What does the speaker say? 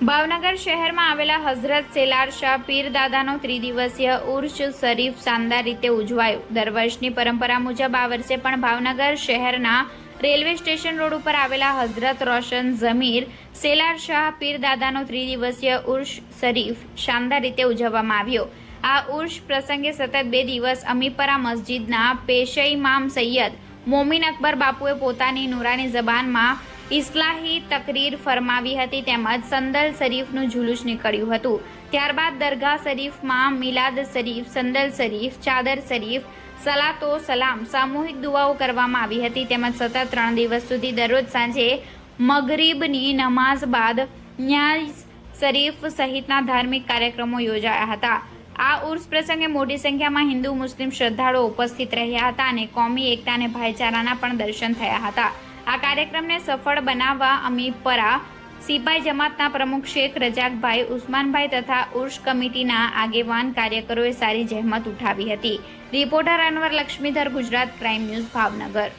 ભાવનગર શહેરમાં આવેલા હઝરત સેલાર શાહ પીર દાદાનો ત્રિદિવસીય ઉર્ષ શરીફ શાનદાર રીતે ઉજવાયો. દર વર્ષની પરંપરા મુજબ આ વર્ષે પણ ભાવનગર શહેરના રેલવે સ્ટેશન રોડ ઉપર આવેલા હઝરત રોશન ઝમીર સેલાર શાહ પીર દાદાનો ત્રિદિવસીય ઉર્ષ શરીફ શાનદાર રીતે ઉજવવામાં આવ્યો. આ ઉર્ષ પ્રસંગે સતત બે દિવસ અમીપરા મસ્જિદના પેશઈ ઇમામ સૈયદ મોમિન અકબર બાપુએ પોતાની નુરાની જબાનમાં ઇસ્લાહી તકરીર ફરમાવી હતી તેમજ સંદલ શરીફનું જુલુસ નીકળ્યું હતું. ત્યારબાદ દરગાહ શરીફમાં મિલાદ શરીફ, સંદલ શરીફ, ચાદર શરીફ, સલાતો સલામ સામૂહિક દુઆઓ કરવામાં આવી હતી તેમજ સતત ત્રણ દિવસ સુધી દરરોજ સાંજે મગરીબની નમાઝ બાદ ન્યાય શરીફ સહિતના ધાર્મિક કાર્યક્રમો યોજાયા હતા. આ ઉર્સ પ્રસંગે મોટી સંખ્યામાં હિન્દુ, મુસ્લિમ શ્રદ્ધાળુઓ ઉપસ્થિત રહ્યા હતા અને કોમી એકતા અને ભાઈચારાના પણ દર્શન થયા હતા. આ કાર્યક્રમને સફળ બનાવવા અમીપરા સિપાઈ જમાતના પ્રમુખ શેખ રજાકભાઈ ઉસ્માનભાઈ તથા ઉર્ષ કમિટીના આગેવાન કાર્યકરોએ સારી જહેમત ઉઠાવી હતી. Reporter Anwar Laxmidhar, Gujarat crime news Bhavnagar.